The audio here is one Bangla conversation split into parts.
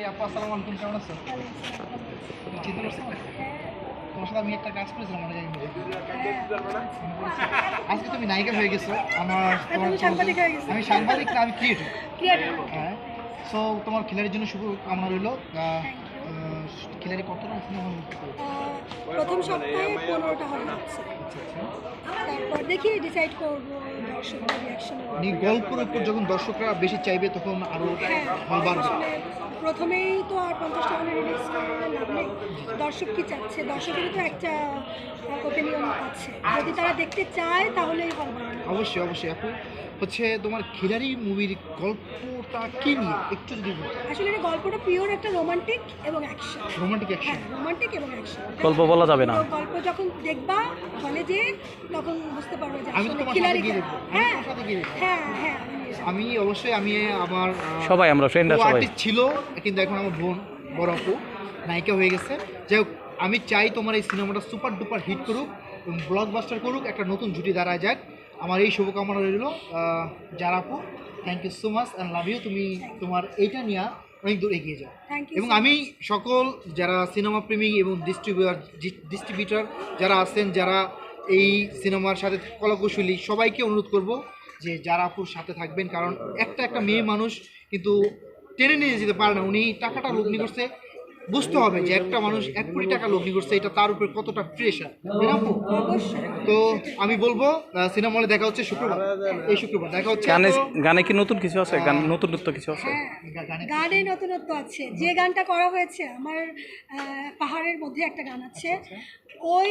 আপু আসসালামু আলাইকুম কেমন আছো? তুমি চিনতে পারছ তোমার সাথে আমি একটা কাজ করেছিলাম আগে আজকে তুমি নায়িকা হয়ে গেছো আমার হয়ে গেছো। আমি সাংবাদিক না আমি ক্রিয়েটর ক্রিয়েটর হ্যাঁ। সো তোমার খিলাড়ির জন্য শুভ কামনা রইল। খিলাড়ি কতটা সিনেমা প্রথম সপ্তাহে পনেরোটা হবে। হচ্ছে তারপর দেখি ডিসাইড করব দর্শকদের রিয়াকশন মানে গল্পের উপর যখন দর্শকরা বেশি চাইবে তখন আরও হ্যাঁ। হল বাড়বে। আসলে প্রথমেই তো আর পঞ্চাশ মানে রিলিজ করে লাভ নেই। দর্শক কি চাচ্ছে? দর্শকেরও তো একটা ওপিনিয়ন আছে। যদি তারা দেখতে চায় তাহলেই হল অবশ্যই অবশ্যই। আপু হচ্ছে তোমার খিলাড়ি মুভির গল্পটা কি নিয়ে? একটু যদি আসলে এটা গল্পটা পিওর একটা রোমান্টিক এবং অ্যাকশন রোমান্টিক হ্যাঁ অ্যাকশন রোমান্টিক এবং অ্যাকশন গল্প বলা যাবে না। গল্প যখন দেখবা হলে যে তখন বুঝতে পারবে যে আমি আসলে তোমার সাথে গিয়ে। হ্যাঁ তোমার সাথে গিয়ে দেখব। হ্যাঁ হ্যাঁ। আমি অবশ্যই আমি আমার সবাই আমরা ফ্রেন্ডরা সবাই। ছিল কিন্তু এখন আমার বোন বড় আপু নায়িকা হয়ে গেছে। যাই হোক আমি চাই তোমার এই সিনেমাটা সুপার ডুপার হিট করুক এবং ব্লকবাস্টার করুক একটা নতুন জুটি দাঁড়ায় যাক। আমার এই শুভকামনা রইল যারা আপু thank you so much and love you তুমি তোমার এইটা নিয়ে অনেক দূর এগিয়ে যাও। থ্যাংক এবং আমি সকল যারা সিনেমা প্রেমী এবং ডিস্ট্রিবিউটার ডিস্ট্রিবিউটার যারা আছেন যারা এই সিনেমার সাথে কলাকুশলী সবাইকে অনুরোধ করব যে যারা আপুর সাথে থাকবেন, কারণ একটা একটা মেয়ে মানুষ কিন্তু টেনে নিয়ে যেতে পারে না। উনি টাকাটা লগ্নি করছে। বুঝতে হবে যে একটা মানুষ এক কোটি টাকা লগ্নি করছে এটা তার উপরে কতটা প্রেশার আপু? তো আমি বলব সিনেমা হলে দেখা হচ্ছে শুক্রবার। এই শুক্রবার দেখা হচ্ছে গানে গানে কি নতুন কিছু আছে? গান নতুনত্ব কিছু আছে? হ্যাঁ গানে গানে নতুনত্ব আছে। যে গানটা করা হয়েছে আমার পাহাড়ের মধ্যে একটা গান আছে। ওই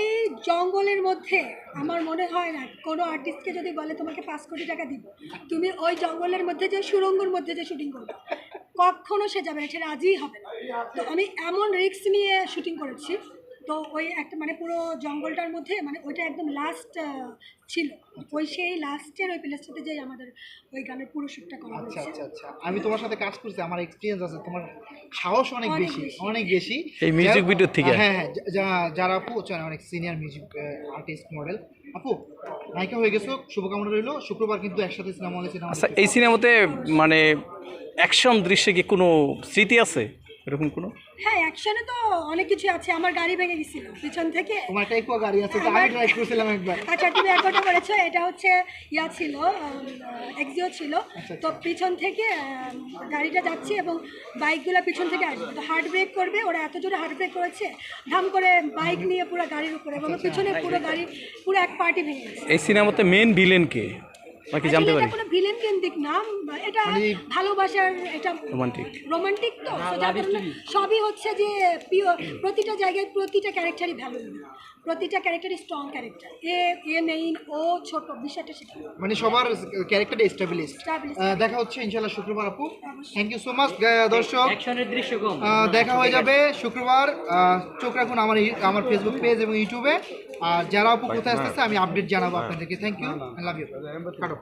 জঙ্গলের মধ্যে আমার মনে হয় না কোনো আর্টিস্টকে যদি বলে তোমাকে পাঁচ কোটি টাকা দিব। তুমি ওই জঙ্গলের মধ্যে যে সুরঙ্গর মধ্যে যে শুটিং করবে কখনো সে যাবে না সে রাজিই হবে না। তো আমি এমন রিস্ক নিয়ে শুটিং করেছি। তো ওই একটা মানে পুরো জঙ্গলটার মধ্যে মানে ওইটা একদম লাস্ট ছিল। ওই সেই লাস্টের ওই প্লেসটাতে যে আমাদের ওই গানের পুরো শ্যুটটা করা আচ্ছা হয়েছে। আচ্ছা আচ্ছা। আমি তোমার সাথে কাজ করছি আমার এক্সপিরিয়েন্স আছে তোমার সাহস অনেক বেশি। অনেক বেশি। এই যা- video থেকে? হ্যাঁ হ্যাঁ যারা আপু হচ্ছে অনেক সিনিয়র মিউজিক আর্টিস্ট মডেল আপু নায়িকা হয়ে গেছো শুভকামনা রইল। শুক্রবার কিন্তু একসাথে সিনেমা হলে সিনেমা আচ্ছা এই সিনেমাতে মানে অ্যাকশন দৃশ্যে কি কোনো স্মৃতি আছে? এরকম কোনো? হ্যাঁ অ্যাকশনে তো অনেক কিছু আছে। আমার গাড়ি ভেঙে গেছিল পিছন থেকে। তোমার একটা গাড়ি আছে তো আমি ড্রাইভ করেছিলাম একবার। আচ্ছা তুমি একটা করেছ এটা হচ্ছে ইয়া ছিল এক্সিও ছিল। তো পিছন থেকে গাড়িটা যাচ্ছে এবং বাইকগুলো পিছন থেকে আসবে। তো হার্ড ব্রেক করবে ওরা এত জোরে হার্ড ব্রেক করেছে ধাম করে বাইক নিয়ে পুরো গাড়ির উপরে এবং পিছনে পুরো গাড়ি পুরো এক পার্টি ভেঙে গেছে। এই সিনেমাতে মেন ভিলেন কে? নাকি জানতে পারি। কোনো ভিলেন কেন্দ্রিক নাম এটা মানে- ভালোবাসার এটা রোমান্টিক রোমান্টিক তো? কারণে সবই হচ্ছে যে প্রতিটা জায়গায় প্রতিটা ক্যারেক্টারই ভালো প্রতিটা ক্যারেক্টারই স্ট্রং ক্যারেক্টার এ এ নেই ও ছোট বিষয়টা সেটা। মানে সবার ক্যারেক্টার এস্টাবলিশড দেখা হচ্ছে ইনশাল্লাহ শুক্রবার আপু। থ্যাংক ইউ সো মাচ দর্শক। অ্যাকশনের দৃশ্য দেখা হয়ে যাবে শুক্রবার। আহ, চোখ রাখুন আমার আমার ফেসবুক পেজ এবং ইউটিউবে আর যারা আপু কোথায় আসতেছে আমি আপডেট জানাব আপনাদেরকে। থ্যাংক ইউ লাভ ইউ কাটো।